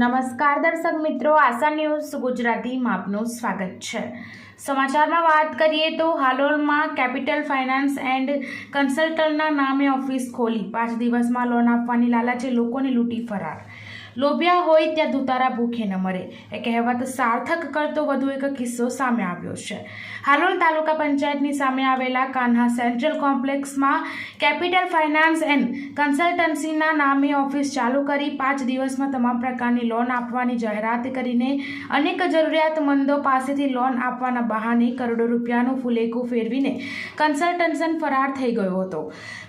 નમસ્કાર દર્શક મિત્રો, આશા ન્યૂઝ ગુજરાતીમાં આપનું સ્વાગત છે. સમાચારમાં વાત કરીએ તો હાલોલમાં કેપિટલ ફાઇનાન્સ એન્ડ કન્સલ્ટન્ટના નામે ઓફિસ ખોલી. પાંચ દિવસમાં લોન આપવાની લાલચે લોકોને લૂંટી ફરાર. લોભિયા હોય ત્યાં દુતારા ભૂખે ન મરે. એ કહેવત સાર્થક કરતો વધુ એક કિસ્સો સામે આવ્યો છે. હાલોલ તાલુકા પંચાયતની સામે આવેલા કાન્હા સેન્ટ્રલ કોમ્પ્લેક્સમાં કેપિટલ ફાઇનાન્સ એન્ડ કન્સલ્ટન્સીના નામે ઓફિસ ચાલુ કરી પાંચ દિવસમાં તમામ પ્રકારની લોન આપવાની જાહેરાત કરીને અનેક જરૂરિયાતમંદો પાસેથી લોન આપવાના બહાને કરોડો રૂપિયાનું ફુલેકું ફેરવીને કન્સલ્ટન્સન ફરાર થઈ ગયો હતો.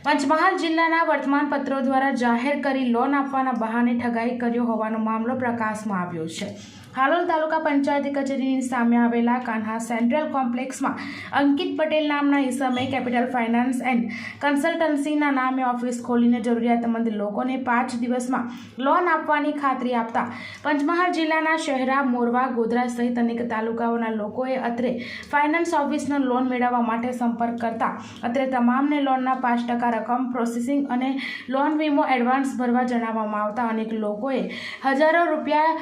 પંચમહાલ જિલ્લાના વર્તમાનપત્રો દ્વારા જાહેર કરી લોન આપવાના બહાને ઠગાઈ કર્યો હોવાનો મામલો પ્રકાશમાં આવ્યો છે. હાલોલ તાલુકા પંચાયત કચેરીની સામે આવેલા કાન્હા સેન્ટ્રલ કોમ્પ્લેક્સમાં અંકિત પટેલ નામના ઈસમે કેપિટલ ફાઇનાન્સ એન્ડ કન્સલ્ટન્સીના નામે ઓફિસ ખોલીને જરૂરિયાતમંદ લોકોને પાંચ દિવસમાં લોન આપવાની ખાતરી આપતા પંચમહાલ જિલ્લાના શહેરા, મોરવા, ગોધરા સહિત અનેક તાલુકાઓના લોકોએ અત્રે ફાઇનાન્સ ઓફિસનો લોન મેળવવા માટે સંપર્ક કરતા, અત્રે તમામને લોનના પાંચ ટકા રકમ પ્રોસેસિંગ અને લોન વીમો એડવાન્સ ભરવા જણાવવામાં આવતા અનેક લોકોએ હજારો રૂપિયા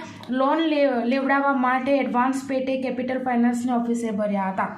લોન લેવડાવવા માટે એડવાન્સ પેટે કેપિટલ ફાઇનાન્સની ઓફિસે ભર્યા હતા.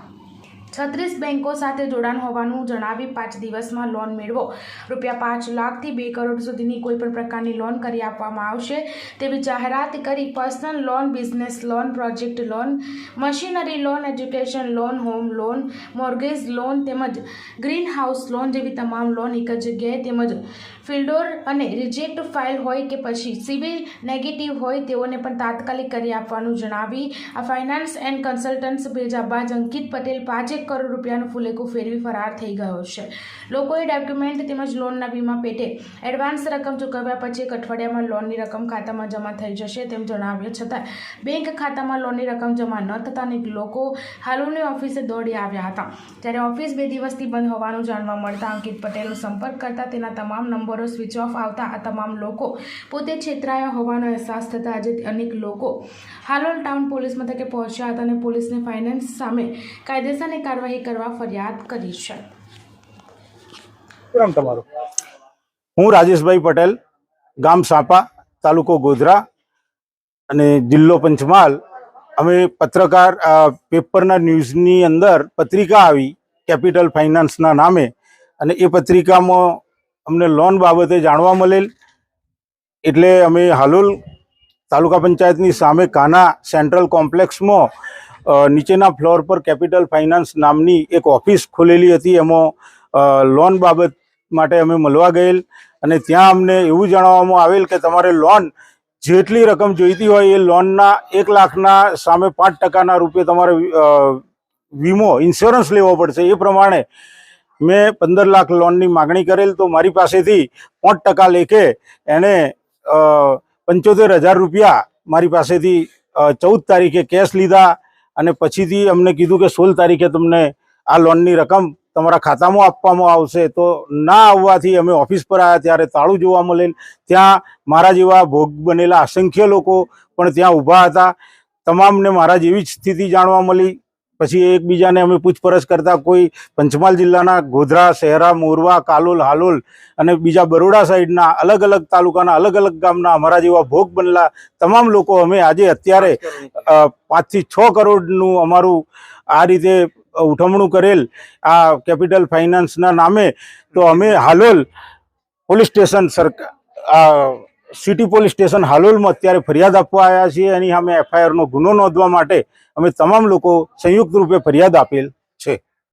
છત્રીસ બેન્કો સાથે જોડાણ હોવાનું જણાવી પાંચ દિવસમાં લોન મેળવો. રૂપિયા પાંચ લાખથી બે કરોડ સુધીની કોઈ પણ પ્રકારની લોન કરી આપવામાં આવશે. તેવી જાહેરાત કરી personal loan, business loan, project loan, machinery loan, education loan, home loan, mortgage loan તેમજ ગ્રીન હાઉસ લોન જેવી તમામ લોન એક જ જગ્યાએ તેમજ ફિલ્ડોર અને રિજેક્ટ ફાઇલ હોય કે પછી સિવિલ નેગેટિવ હોય તેઓને પણ તાત્કાલિક કરી આપવાનું જણાવી આ ફાઇનાન્સ એન્ડ કન્સલ્ટન્ટ્સ ભેજા બાદ અંકિત પટેલ પાંચેક કરોડ રૂપિયાનું ફુલેકું ફેરવી ફરાર થઈ ગયો છે. લોકોએ ડોક્યુમેન્ટ તેમજ લોનના વીમા પેટે એડવાન્સ રકમ ચૂકવ્યા પછી એક અઠવાડિયામાં લોનની રકમ ખાતામાં જમા થઈ જશે તેમ જણાવ્યું છતાં, બેંક ખાતામાં લોનની રકમ જમા ન થતાં અનેક લોકો હાલુની ઓફિસે દોડી આવ્યા હતા. ત્યારે ઓફિસ બે દિવસથી બંધ હોવાનું જાણવા મળતા અંકિત પટેલનો સંપર્ક કરતા તેના તમામ નંબરો સ્વિચ ઓફ આવતા આ તમામ લોકો પોતે છેતરાયા હોવાનો અહેસાસ થતાં આજે અનેક લોકો હાલોલ ટાઉન પોલીસ મથકે પહોંચ્યા હતા અને પોલીસને ફાઇનાન્સ સામે કાયદેસરની કાર્યવાહી કરવા ફરિયાદ કરી છે. હું રાજેશભાઈ પટેલ, ગામ સાપા, તાલુકો ગોધરા અને જિલ્લો પંચમહાલ. અમે પત્રકાર પેપરના ન્યૂઝની અંદર પત્રિકા આવી, કેપિટલ ફાઇનાન્સના નામે. અને એ પત્રિકામાં અમને લોન બાબતે જાણવા મળેલ. એટલે અમે હાલોલ તાલુકા પંચાયતની સામે કાના સેન્ટ્રલ કોમ્પ્લેક્સમાં નીચેના ફ્લોર પર કેપિટલ ફાઇનાન્સ નામની એક ઓફિસ ખોલેલી હતી. એમાં લોન બાબત માટે અમે મળવા ગયેલ અને ત્યાં અમને એવું જણાવવામાં આવેલ કે તમારે લોન જેટલી રકમ જોઈતી હોય એ લોનના એક લાખના સામે પાંચ ટકાના રૂપે તમારે વીમો ઇન્સ્યોરન્સ લેવો પડશે. એ પ્રમાણે મેં પંદર લાખ લોનની માગણી કરેલ. તો મારી પાસેથી પાંચ ટકા લેખે એણે પંચોતેર હજાર રૂપિયા મારી પાસેથી ચૌદ તારીખે કેશ લીધા. અને પછીથી અમને કીધું કે સોળ તારીખે તમને આ લોનની રકમ તમારા ખાતામાં આપવામાં આવશે. તો ના આવવાથી અમે ઓફિસ પર આવ્યા ત્યારે તાળું જોવા મળેલ. ત્યાં મારા જેવા ભોગ બનેલા અસંખ્ય લોકો પણ ત્યાં ઊભા હતા. તમામને મારા જેવી જ સ્થિતિ જાણવા મળી. પછી એકબીજાને અમે પૂછપરછ કરતા કોઈ પંચમહાલ જિલ્લાના ગોધરા શહેરા મોરવા, કાલોલ, હાલોલ અને બીજા બરોડા સાઈડના અલગ અલગ તાલુકાના અલગ અલગ ગામના અમારા જેવા ભોગ બનેલા તમામ લોકો અમે આજે અત્યારે પાંચથી છ કરોડનું અમારું આ રીતે ઉઠમણું કરેલ આ કેપિટલ ફાઇનાન્સના નામે તો અમે હાલોલ પોલીસ સ્ટેશન સરકાર સિટી પોલીસ સ્ટેશન હાલોલમાં અત્યારે ફરિયાદ આપવા આવ્યા છીએ. એની સામે એફઆઈઆરનો ગુનો નોંધવા માટે અમે તમામ લોકો સંયુક્ત રૂપે ફરિયાદ આપેલ છે.